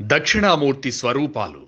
దక్షిణామూర్తి స్వరూపాలు.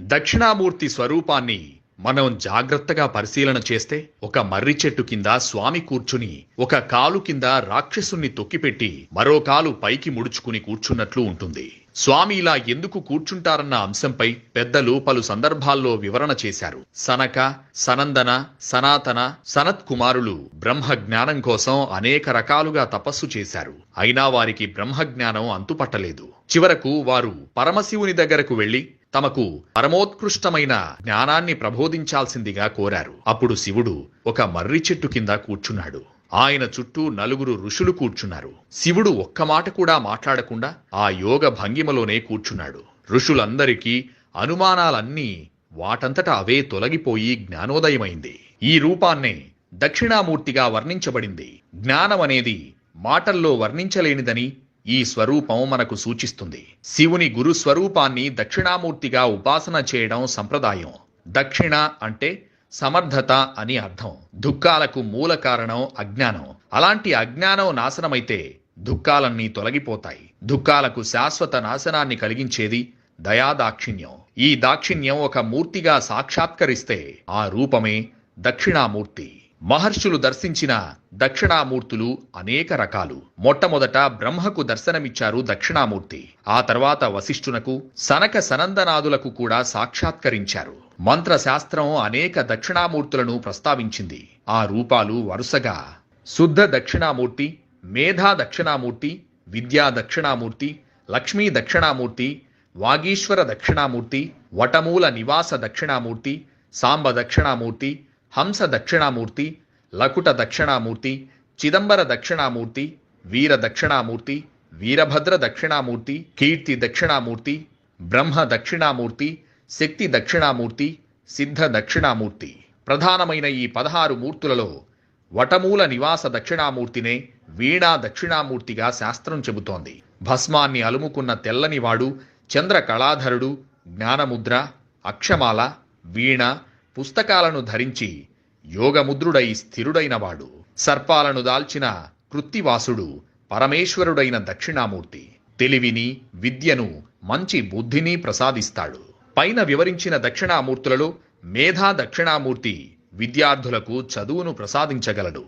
దక్షిణామూర్తి స్వరూపాన్ని మనం జాగ్రత్తగా పరిశీలన చేస్తే ఒక మర్రి చెట్టు కింద స్వామి కూర్చుని ఒక కాలు కింద రాక్షసుణ్ణి తొక్కిపెట్టి మరో కాలు పైకి ముడుచుకుని కూర్చున్నట్లు ఉంటుంది. స్వామి ఇలా ఎందుకు కూర్చుంటారన్న అంశంపై పెద్దలు పలు సందర్భాల్లో వివరణ చేశారు. సనక సనందన సనాతన సనత్ కుమారులు బ్రహ్మ కోసం అనేక రకాలుగా తపస్సు చేశారు. అయినా వారికి బ్రహ్మజ్ఞానం అంతుపట్టలేదు. చివరకు వారు పరమశివుని దగ్గరకు వెళ్ళి తమకు పరమోత్కృష్టమైన జ్ఞానాన్ని ప్రబోధించాల్సిందిగా కోరారు. అప్పుడు శివుడు ఒక మర్రి చెట్టు కింద కూర్చున్నాడు. ఆయన చుట్టూ నలుగురు ఋషులు కూర్చున్నారు. శివుడు ఒక్క మాట కూడా మాట్లాడకుండా ఆ యోగ భంగిమలోనే కూర్చున్నాడు. ఋషులందరికీ అనుమానాలన్నీ వాటంతట అవే తొలగిపోయి జ్ఞానోదయమైంది. ఈ రూపాన్నే దక్షిణామూర్తిగా వర్ణించబడింది. జ్ఞానం అనేది మాటల్లో వర్ణించలేనిదని ఈ స్వరూపం మనకు సూచిస్తుంది. శివుని గురు స్వరూపాన్ని దక్షిణామూర్తిగా ఉపాసన చేయడం సంప్రదాయం. దక్షిణ అంటే సమర్థత అని అర్థం. దుఃఖాలకు మూల కారణం అజ్ఞానం. అలాంటి అజ్ఞానం నాశనమైతే దుఃఖాలన్నీ తొలగిపోతాయి. దుఃఖాలకు శాశ్వత నాశనాన్ని కలిగించేది దయాదాక్షిణ్యం. ఈ దాక్షిణ్యం ఒక మూర్తిగా సాక్షాత్కరిస్తే ఆ రూపమే దక్షిణామూర్తి. మహర్షులు దర్శించిన దక్షిణామూర్తులు అనేక రకాలు. మొట్టమొదట బ్రహ్మకు దర్శనమిచ్చారు దక్షిణామూర్తి. ఆ తర్వాత వశిష్ఠునకు సనక సనందనాదులకు కూడా సాక్షాత్కరించారు. మంత్రశాస్త్రం అనేక దక్షిణామూర్తులను ప్రస్తావించింది. ఆ రూపాలు వరుసగా శుద్ధ దక్షిణామూర్తి మేధా దక్షిణామూర్తి విద్యా దక్షిణామూర్తి లక్ష్మీ దక్షిణామూర్తి వాగీశ్వర దక్షిణామూర్తి వటమూల నివాస దక్షిణామూర్తి సాంబ దక్షిణామూర్తి హంస దక్షిణామూర్తి లకుట దక్షిణామూర్తి చిదంబర దక్షిణామూర్తి వీర దక్షిణామూర్తి వీరభద్ర దక్షిణామూర్తి కీర్తి దక్షిణామూర్తి బ్రహ్మ దక్షిణామూర్తి శక్తి దక్షిణామూర్తి సిద్ధ దక్షిణామూర్తి. ప్రధానమైన ఈ పదహారు మూర్తులలో వటమూల నివాస దక్షిణామూర్తినే వీణా దక్షిణామూర్తిగా శాస్త్రం చెబుతోంది. భస్మాన్ని అలుముకున్న తెల్లనివాడు చంద్ర కళాధరుడు జ్ఞానముద్ర అక్షమాల వీణ పుస్తకాలను ధరించి యోగముద్రుడై స్థిరుడైనవాడు సర్పాలను దాల్చిన కృత్తివాసుడు పరమేశ్వరుడైన దక్షిణామూర్తి. తెలివిని విద్యను మంచి బుద్ధిని ప్రసాదిస్తాడు. పైన వివరించిన దక్షిణామూర్తులలో మేధా దక్షిణామూర్తి విద్యార్థులకు చదువును ప్రసాదించగలడు.